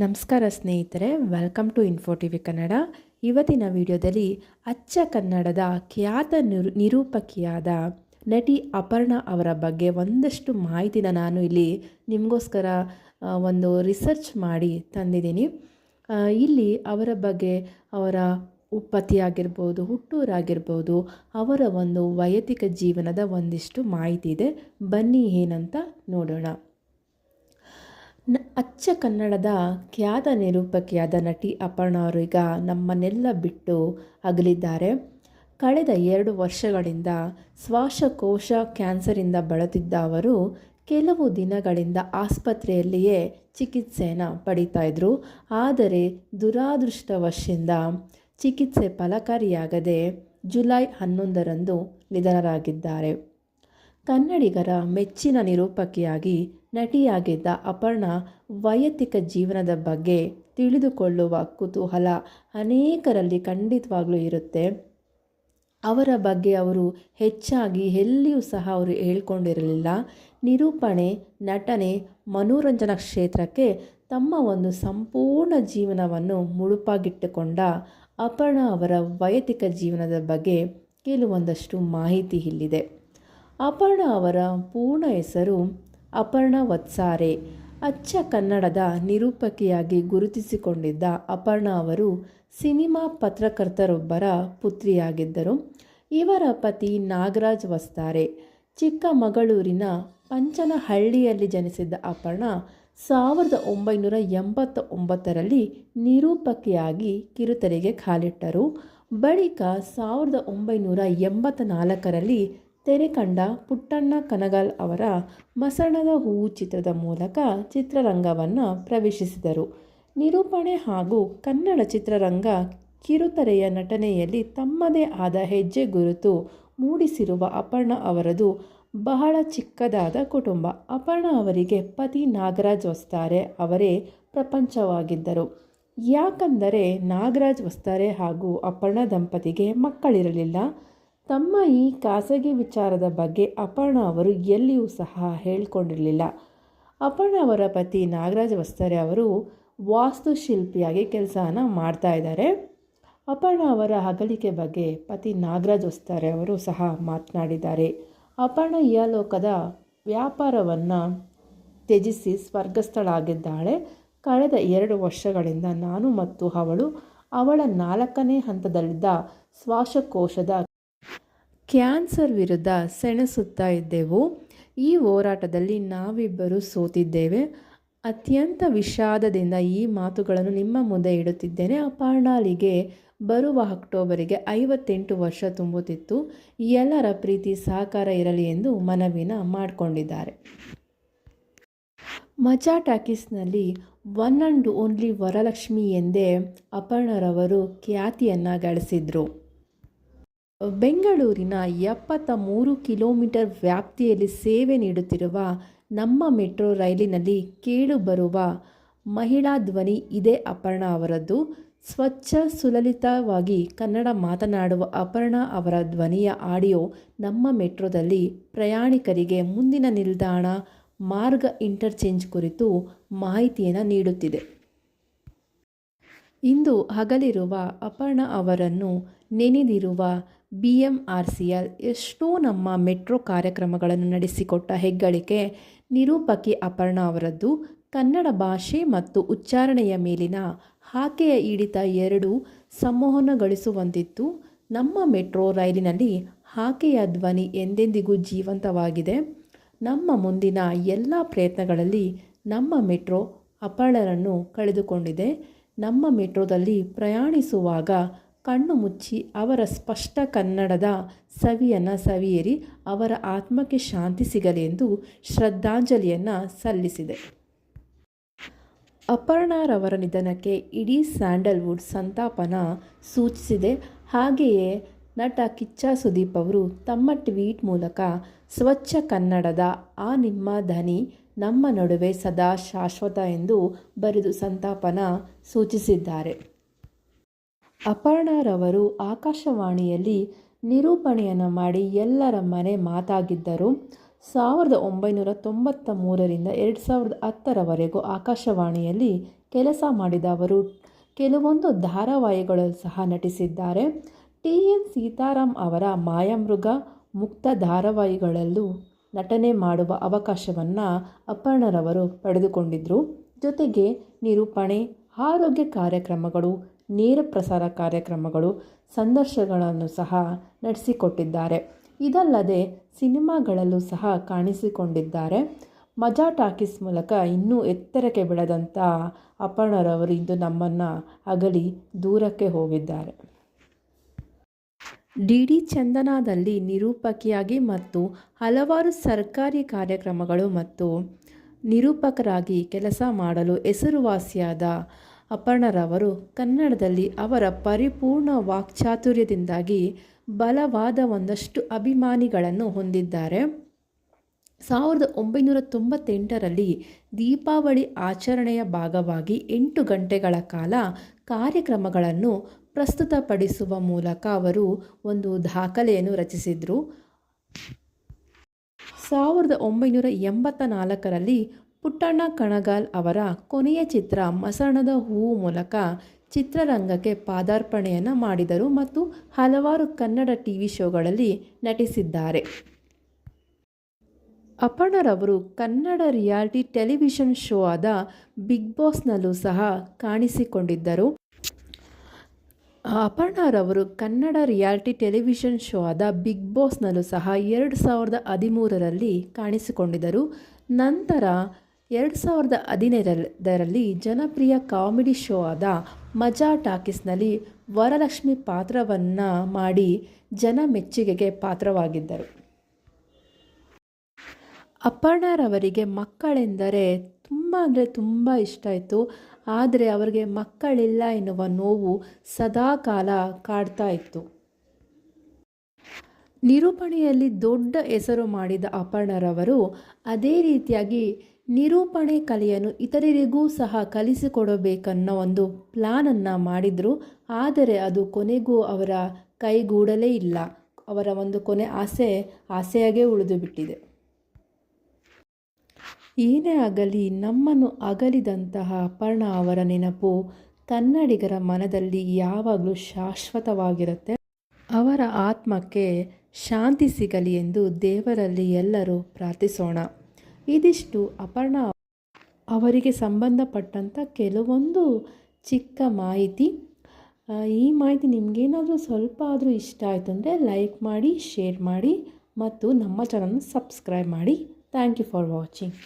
ನಮಸ್ಕಾರ ಸ್ನೇಹಿತರೆ welcome to info T V Kannada ಇವತ್ತಿನ ವಿಡಿಯೋದಲ್ಲಿ ಅಚ್ಚ ಕನ್ನಡದ ಖ್ಯಾತ ನಿರು, ನಿರೂಪಕಿಯಾದ ನಟಿ ಅಪರ್ಣಾ ಅವರ ಬಗ್ಗೆ ಒಂದಷ್ಟು ಮಾಹಿತಿನ ನಾನು ಇಲ್ಲಿ ನಿಮಗೋಸ್ಕರ ಒಂದು ರಿಸರ್ಚ್ ಮಾಡಿ ತಂದಿದ್ದೀನಿ. ಇಲ್ಲಿ ಅವರ ಬಗ್ಗೆ ಅವರ ಉತ್ಪತ್ತಿಯಾಗಿರ್ಬೋದು, ಹುಟ್ಟೂರಾಗಿರ್ಬೋದು, ಅವರ ಒಂದು ವೈಯಕ್ತಿಕ ಜೀವನದ ಒಂದಿಷ್ಟು ಮಾಹಿತಿ ಇದೆ. ಬನ್ನಿ ಏನಂತ ನೋಡೋಣ. ಅಚ್ಚ ಕನ್ನಡದ ಖ್ಯಾತ ನಿರೂಪಕಿಯಾದ ನಟಿ ಅಪರ್ಣಾ ಅವರು ಈಗ ನಮ್ಮನ್ನೆಲ್ಲ ಬಿಟ್ಟು ಅಗಲಿದ್ದಾರೆ. ಕಳೆದ ಎರಡು ವರ್ಷಗಳಿಂದ ಶ್ವಾಸಕೋಶ ಕ್ಯಾನ್ಸರಿಂದ ಬಳಲುತ್ತಿದ್ದ ಅವರು ಕೆಲವು ದಿನಗಳಿಂದ ಆಸ್ಪತ್ರೆಯಲ್ಲಿಯೇ ಚಿಕಿತ್ಸೆಯನ್ನು ಪಡಿತಾಯಿದ್ರು ಆದರೆ ದುರಾದೃಷ್ಟವಶಿಂದ ಚಿಕಿತ್ಸೆ ಫಲಕಾರಿಯಾಗದೆ ಜುಲೈ ಹನ್ನೊಂದರಂದು ನಿಧನರಾಗಿದ್ದಾರೆ. ಕನ್ನಡಿಗರ ಮೆಚ್ಚಿನ ನಿರೂಪಕಿಯಾಗಿ ನಟಿಯಾಗಿದ್ದ ಅಪರ್ಣಾ ವೈಯಕ್ತಿಕ ಜೀವನದ ಬಗ್ಗೆ ತಿಳಿದುಕೊಳ್ಳುವ ಕುತೂಹಲ ಅನೇಕರಲ್ಲಿ ಖಂಡಿತವಾಗ್ಲೂ ಇರುತ್ತೆ. ಅವರ ಬಗ್ಗೆ ಅವರು ಹೆಚ್ಚಾಗಿ ಎಲ್ಲಿಯೂ ಸಹ ಅವರು ಹೇಳ್ಕೊಂಡಿರಲಿಲ್ಲ. ನಿರೂಪಣೆ, ನಟನೆ, ಮನೋರಂಜನಾ ಕ್ಷೇತ್ರಕ್ಕೆ ತಮ್ಮ ಒಂದು ಸಂಪೂರ್ಣ ಜೀವನವನ್ನು ಮುಳುಪಾಗಿಟ್ಟುಕೊಂಡ ಅಪರ್ಣಾ ಅವರ ವೈಯಕ್ತಿಕ ಜೀವನದ ಬಗ್ಗೆ ಕೆಲವೊಂದಷ್ಟು ಮಾಹಿತಿ ಇಲ್ಲಿದೆ. ಅಪರ್ಣಾ ಅವರ ಪೂರ್ಣ ಹೆಸರು ಅಪರ್ಣಾ ವತ್ಸಾರೆ. ಅಚ್ಚ ಕನ್ನಡದ ನಿರೂಪಕಿಯಾಗಿ ಗುರುತಿಸಿಕೊಂಡಿದ್ದ ಅಪರ್ಣ ಅವರು ಸಿನಿಮಾ ಪತ್ರಕರ್ತರೊಬ್ಬರ ಪುತ್ರಿಯಾಗಿದ್ದರು. ಇವರ ಪತಿ ನಾಗರಾಜ್ ವಸ್ತಾರೆ. ಚಿಕ್ಕಮಗಳೂರಿನ ಪಂಚನಹಳ್ಳಿಯಲ್ಲಿ ಜನಿಸಿದ್ದ ಅಪರ್ಣ ಸಾವಿರದ ಒಂಬೈನೂರ ಎಂಬತ್ತ ಒಂಬತ್ತರಲ್ಲಿ ನಿರೂಪಕಿಯಾಗಿ ಕಿರುತೆರೆಗೆ ಕಾಲಿಟ್ಟರು. ಬಳಿಕ ಸಾವಿರದ ಒಂಬೈನೂರ ಎಂಬತ್ತ ನಾಲ್ಕರಲ್ಲಿ ತೆರೆ ಕಂಡ ಪುಟ್ಟಣ್ಣ ಕನಗಾಲ್ ಅವರ ಮಸಣದ ಹೂವು ಚಿತ್ರದ ಮೂಲಕ ಚಿತ್ರರಂಗವನ್ನು ಪ್ರವೇಶಿಸಿದರು. ನಿರೂಪಣೆ ಹಾಗೂ ಕನ್ನಡ ಚಿತ್ರರಂಗ ಕಿರುತೆರೆಯ ನಟನೆಯಲ್ಲಿ ತಮ್ಮದೇ ಆದ ಹೆಜ್ಜೆ ಗುರುತು ಮೂಡಿಸಿರುವ ಅಪರ್ಣ ಅವರದು ಬಹಳ ಚಿಕ್ಕದಾದ ಕುಟುಂಬ. ಅಪರ್ಣ ಅವರಿಗೆ ಪತಿ ನಾಗರಾಜ್ ವಸ್ತಾರೆ ಅವರೇ ಪ್ರಪಂಚವಾಗಿದ್ದರು. ಯಾಕಂದರೆ ನಾಗರಾಜ್ ವಸ್ತಾರೆ ಹಾಗೂ ಅಪರ್ಣ ದಂಪತಿಗೆ ಮಕ್ಕಳಿರಲಿಲ್ಲ. ತಮ್ಮ ಈ ಖಾಸಗಿ ವಿಚಾರದ ಬಗ್ಗೆ ಅಪರ್ಣ ಅವರು ಎಲ್ಲಿಯೂ ಸಹ ಹೇಳಿಕೊಂಡಿರಲಿಲ್ಲ. ಅಪರ್ಣ ಅವರ ಪತಿ ನಾಗರಾಜ್ ವಸ್ತಾರೆ ಅವರು ವಾಸ್ತುಶಿಲ್ಪಿಯಾಗಿ ಕೆಲಸನ ಮಾಡ್ತಾ ಇದ್ದಾರೆ. ಅಪರ್ಣ ಅವರ ಅಗಲಿಕೆ ಬಗ್ಗೆ ಪತಿ ನಾಗರಾಜ್ ವಸ್ತಾರೆ ಅವರು ಸಹ ಮಾತನಾಡಿದ್ದಾರೆ. ಅಪರ್ಣ ಇಹಲೋಕದ ವ್ಯಾಪಾರವನ್ನು ತ್ಯಜಿಸಿ ಸ್ವರ್ಗಸ್ಥಳಾಗಿದ್ದಾಳೆ. ಕಳೆದ ಎರಡು ವರ್ಷಗಳಿಂದ ನಾನು ಮತ್ತು ಅವಳು ಅವಳ ನಾಲ್ಕನೇ ಹಂತದಲ್ಲಿದ್ದ ಶ್ವಾಸಕೋಶದ ಕ್ಯಾನ್ಸರ್ ವಿರುದ್ಧ ಸೆಣಸುತ್ತಾ ಇದ್ದೆವು. ಈ ಹೋರಾಟದಲ್ಲಿ ನಾವಿಬ್ಬರು ಸೋತಿದ್ದೇವೆ. ಅತ್ಯಂತ ವಿಷಾದದಿಂದ ಈ ಮಾತುಗಳನ್ನು ನಿಮ್ಮ ಮುಂದೆ ಇಡುತ್ತಿದ್ದೇನೆ. ಅಪರ್ಣಾಲಿಗೆ ಬರುವ ಅಕ್ಟೋಬರಿಗೆ ಐವತ್ತೆಂಟು ವರ್ಷ ತುಂಬುತ್ತಿತ್ತು. ಎಲ್ಲರ ಪ್ರೀತಿ ಸಹಕಾರ ಇರಲಿ ಎಂದು ಮನವಿನ ಮಾಡಿಕೊಂಡಿದ್ದಾರೆ. ಮಜಾ ಟಾಕೀಸ್ನಲ್ಲಿ ಒನ್ ಆ್ಯಂಡ್ ಓನ್ಲಿ ವರಲಕ್ಷ್ಮಿ ಎಂದೇ ಅಪರ್ಣರವರು ಖ್ಯಾತಿಯನ್ನು ಗಳಿಸಿದರು. ಬೆಂಗಳೂರಿನ ಎಪ್ಪತ್ತ ಮೂರು ಕಿಲೋಮೀಟರ್ ವ್ಯಾಪ್ತಿಯಲ್ಲಿ ಸೇವೆ ನೀಡುತ್ತಿರುವ ನಮ್ಮ ಮೆಟ್ರೋ ರೈಲಿನಲ್ಲಿ ಕೇಳುಬರುವ ಮಹಿಳಾ ಧ್ವನಿ ಇದೇ ಅಪರ್ಣ ಅವರದ್ದು. ಸ್ವಚ್ಛ, ಸುಲಲಿತವಾಗಿ ಕನ್ನಡ ಮಾತನಾಡುವ ಅಪರ್ಣಾ ಅವರ ಧ್ವನಿಯ ಆಡಿಯೋ ನಮ್ಮ ಮೆಟ್ರೋದಲ್ಲಿ ಪ್ರಯಾಣಿಕರಿಗೆ ಮುಂದಿನ ನಿಲ್ದಾಣ ಮಾರ್ಗ ಇಂಟರ್ಚೇಂಜ್ ಕುರಿತು ಮಾಹಿತಿಯನ್ನು ನೀಡುತ್ತಿದೆ. ಇಂದು ಹಗಲಿರುವ ಅಪರ್ಣ ಅವರನ್ನು ನೆನೆದಿರುವ B M R C L ಎಷ್ಟೋ ನಮ್ಮ ಮೆಟ್ರೋ ಕಾರ್ಯಕ್ರಮಗಳನ್ನು ನಡೆಸಿಕೊಟ್ಟ ಹೆಗ್ಗಳಿಕೆ ನಿರೂಪಕಿ ಅಪರ್ಣ ಅವರದ್ದು. ಕನ್ನಡ ಭಾಷೆ ಮತ್ತು ಉಚ್ಚಾರಣೆಯ ಮೇಲಿನ ಹಾಕೆಯ ಹಿಡಿತ ಎರಡೂ ಸಂಮೋಹನಗೊಳಿಸುವಂತಿತ್ತು ನಮ್ಮ ಮೆಟ್ರೋ ರೈಲಿನಲ್ಲಿ ಹಾಕೆಯ ಧ್ವನಿ ಎಂದೆಂದಿಗೂ ಜೀವಂತವಾಗಿದೆ. ನಮ್ಮ ಮುಂದಿನ ಎಲ್ಲ ಪ್ರಯತ್ನಗಳಲ್ಲಿ ನಮ್ಮ ಮೆಟ್ರೋ ಅಪರ್ಣರನ್ನು ಕಳೆದುಕೊಂಡಿದೆ. ನಮ್ಮ ಮೆಟ್ರೋದಲ್ಲಿ ಪ್ರಯಾಣಿಸುವಾಗ ಕಣ್ಣು ಮುಚ್ಚಿ ಅವರ ಸ್ಪಷ್ಟ ಕನ್ನಡದ ಸವಿಯನ್ನು ಸವಿಯರಿ, ಅವರ ಆತ್ಮಕ್ಕೆ ಶಾಂತಿ ಸಿಗಲಿ ಎಂದು ಶ್ರದ್ಧಾಂಜಲಿಯನ್ನು ಸಲ್ಲಿಸಿದೆ. ಅಪರ್ಣಾರವರ ನಿಧನಕ್ಕೆ ಇಡೀ ಸ್ಯಾಂಡಲ್ವುಡ್ ಸಂತಾಪನ ಸೂಚಿಸಿದೆ. ಹಾಗೆಯೇ ನಟ ಕಿಚ್ಚ ಸುದೀಪ್ ಅವರು ತಮ್ಮ ಟ್ವೀಟ್ ಮೂಲಕ, ಸ್ವಚ್ಛ ಕನ್ನಡದ ಆ ನಿಮ್ಮ ಧ್ವನಿ ನಮ್ಮ ನಡುವೆ ಸದಾ ಶಾಶ್ವತ ಎಂದು ಬರೆದು ಸಂತಾಪನ ಸೂಚಿಸಿದ್ದಾರೆ. ಅಪರ್ಣಾರವರು ಆಕಾಶವಾಣಿಯಲ್ಲಿ ನಿರೂಪಣೆಯನ್ನು ಮಾಡಿ ಎಲ್ಲರ ಮನೆ ಮಾತಾಗಿದ್ದರು. ಸಾವಿರದ ಒಂಬೈನೂರ ತೊಂಬತ್ತ ಮೂರರಿಂದ ಎರಡು ಸಾವಿರದ ಹತ್ತರವರೆಗೂ ಆಕಾಶವಾಣಿಯಲ್ಲಿ ಕೆಲಸ ಮಾಡಿದ ಅವರು ಕೆಲವೊಂದು ಧಾರಾವಾಹಿಗಳಲ್ಲಿ ಸಹ ನಟಿಸಿದ್ದಾರೆ. ಟಿ. ಎನ್. ಸೀತಾರಾಮ್ ಅವರ ಮಾಯಾಮೃಗ ಮುಕ್ತ ಧಾರಾವಾಹಿಗಳಲ್ಲೂ ನಟನೆ ಮಾಡುವ ಅವಕಾಶವನ್ನು ಅಪರ್ಣರವರು ಪಡೆದುಕೊಂಡಿದ್ದರು ಜೊತೆಗೆ ನಿರೂಪಣೆ, ಆರೋಗ್ಯ ಕಾರ್ಯಕ್ರಮಗಳು ನೇರ ಪ್ರಸಾರ ಕಾರ್ಯಕ್ರಮಗಳು, ಸಂದರ್ಶನಗಳನ್ನು ಸಹ ನಡೆಸಿಕೊಟ್ಟಿದ್ದಾರೆ. ಇದಲ್ಲದೆ ಸಿನಿಮಾಗಳಲ್ಲೂ ಸಹ ಕಾಣಿಸಿಕೊಂಡಿದ್ದಾರೆ. ಮಜಾ ಟಾಕೀಸ್ ಮೂಲಕ ಇನ್ನೂ ಎತ್ತರಕ್ಕೆ ಬೆಳೆದಂಥ ಅಪರ್ಣರವರು ಇಂದು ನಮ್ಮನ್ನು ಅಗಲಿ ದೂರಕ್ಕೆ ಹೋಗಿದ್ದಾರೆ. ಡಿ ಡಿ ಚಂದನದಲ್ಲಿ ನಿರೂಪಕಿಯಾಗಿ ಮತ್ತು ಹಲವಾರು ಸರ್ಕಾರಿ ಕಾರ್ಯಕ್ರಮಗಳು ಮತ್ತು ನಿರೂಪಕರಾಗಿ ಕೆಲಸ ಮಾಡಲು ಹೆಸರುವಾಸಿಯಾದ ಅಪರ್ಣರವರು ಕನ್ನಡದಲ್ಲಿ ಅವರ ಪರಿಪೂರ್ಣ ವಾಕ್ಚಾತುರ್ಯದಿಂದಾಗಿ ಬಲವಾದ ಒಂದಷ್ಟು ಅಭಿಮಾನಿಗಳನ್ನು ಹೊಂದಿದ್ದಾರೆ. ಸಾವಿರದ ಒಂಬೈನೂರ ತೊಂಬತ್ತೆಂಟರಲ್ಲಿ ದೀಪಾವಳಿ ಆಚರಣೆಯ ಭಾಗವಾಗಿ ಎಂಟು ಗಂಟೆಗಳ ಕಾಲ ಕಾರ್ಯಕ್ರಮಗಳನ್ನು ಪ್ರಸ್ತುತಪಡಿಸುವ ಮೂಲಕ ಅವರು ಒಂದು ದಾಖಲೆಯನ್ನು ರಚಿಸಿದರು. ಸಾವಿರದ ಒಂಬೈನೂರ ಎಂಬತ್ತ ನಾಲ್ಕರಲ್ಲಿ ಪುಟ್ಟಣ್ಣ ಕಣಗಾಲ್ ಅವರ ಕೊನೆಯ ಚಿತ್ರ ಮಸಣದ ಹೂವು ಮೂಲಕ ಚಿತ್ರರಂಗಕ್ಕೆ ಪಾದಾರ್ಪಣೆಯನ್ನು ಮಾಡಿದರು ಮತ್ತು ಹಲವಾರು ಕನ್ನಡ ಟಿ ವಿ ಶೋಗಳಲ್ಲಿ ನಟಿಸಿದ್ದಾರೆ. ಅಪರ್ಣರವರು ಕನ್ನಡ ರಿಯಾಲಿಟಿ ಟೆಲಿವಿಷನ್ ಶೋ ಆದ ಬಿಗ್ ಬಾಸ್ನಲ್ಲೂ ಸಹ ಕಾಣಿಸಿಕೊಂಡಿದ್ದರು. ಅಪರ್ಣರವರು ಕನ್ನಡ ರಿಯಾಲಿಟಿ ಟೆಲಿವಿಷನ್ ಶೋ ಆದ ಬಿಗ್ ಬಾಸ್ನಲ್ಲೂ ಸಹ ಎರಡು ಸಾವಿರದ ಹದಿಮೂರರಲ್ಲಿ ಕಾಣಿಸಿಕೊಂಡಿದ್ದರು. ನಂತರ ಎರಡು ಸಾವಿರದ ಹದಿನೈದರಲ್ಲಿ ಜನಪ್ರಿಯ ಕಾಮಿಡಿ ಶೋ ಆದ ಮಜಾ ಟಾಕೀಸ್ನಲ್ಲಿ ವರಲಕ್ಷ್ಮಿ ಪಾತ್ರವನ್ನು ಮಾಡಿ ಜನ ಮೆಚ್ಚುಗೆಗೆ ಪಾತ್ರವಾಗಿದ್ದರು. ಅಪರ್ಣರವರಿಗೆ ಮಕ್ಕಳೆಂದರೆ ತುಂಬ ಅಂದರೆ ತುಂಬ ಇಷ್ಟ ಇತ್ತು ಆದರೆ ಅವರಿಗೆ ಮಕ್ಕಳಿಲ್ಲ ಎನ್ನುವ ನೋವು ಸದಾಕಾಲ ಕಾಡ್ತಾ ಇತ್ತು. ನಿರೂಪಣೆಯಲ್ಲಿ ದೊಡ್ಡ ಹೆಸರು ಮಾಡಿದ ಅಪರ್ಣರವರು ಅದೇ ರೀತಿಯಾಗಿ ನಿರೂಪಣೆ ಕಲೆಯನ್ನು ಇತರರಿಗೂ ಸಹ ಕಲಿಸಿಕೊಡಬೇಕನ್ನೋ ಒಂದು ಪ್ಲಾನನ್ನು ಮಾಡಿದರು, ಆದರೆ ಅದು ಕೊನೆಗೂ ಅವರ ಕೈಗೂಡಲೇ ಇಲ್ಲ. ಅವರ ಒಂದು ಕೊನೆ ಆಸೆ ಆಸೆಯಾಗೇ ಉಳಿದು ಬಿಟ್ಟಿದೆ. ಏನೇ ಆಗಲಿ ನಮ್ಮನ್ನು ಅಗಲಿದಂತಹ ಅಪರ್ಣ ಅವರ ನೆನಪು ಕನ್ನಡಿಗರ ಮನದಲ್ಲಿ ಯಾವಾಗಲೂ ಶಾಶ್ವತವಾಗಿರುತ್ತೆ. ಅವರ ಆತ್ಮಕ್ಕೆ ಶಾಂತಿ ಸಿಗಲಿ ಎಂದು ದೇವರಲ್ಲಿ ಎಲ್ಲರೂ ಪ್ರಾರ್ಥಿಸೋಣ. ಇದಿಷ್ಟು ಅಪರ್ಣ ಅವರಿಗೆ ಸಂಬಂಧಪಟ್ಟಂಥ ಕೆಲವೊಂದು ಚಿಕ್ಕ ಮಾಹಿತಿ. ಈ ಮಾಹಿತಿ ನಿಮಗೇನಾದರೂ ಸ್ವಲ್ಪ ಆದರೂ ಇಷ್ಟ ಆಯಿತು ಅಂದರೆ ಲೈಕ್ ಮಾಡಿ ಶೇರ್ ಮಾಡಿ ಮತ್ತು ನಮ್ಮ ಚಾನಲ್ನ ಸಬ್ಸ್ಕ್ರೈಬ್ ಮಾಡಿ. Thank you for watching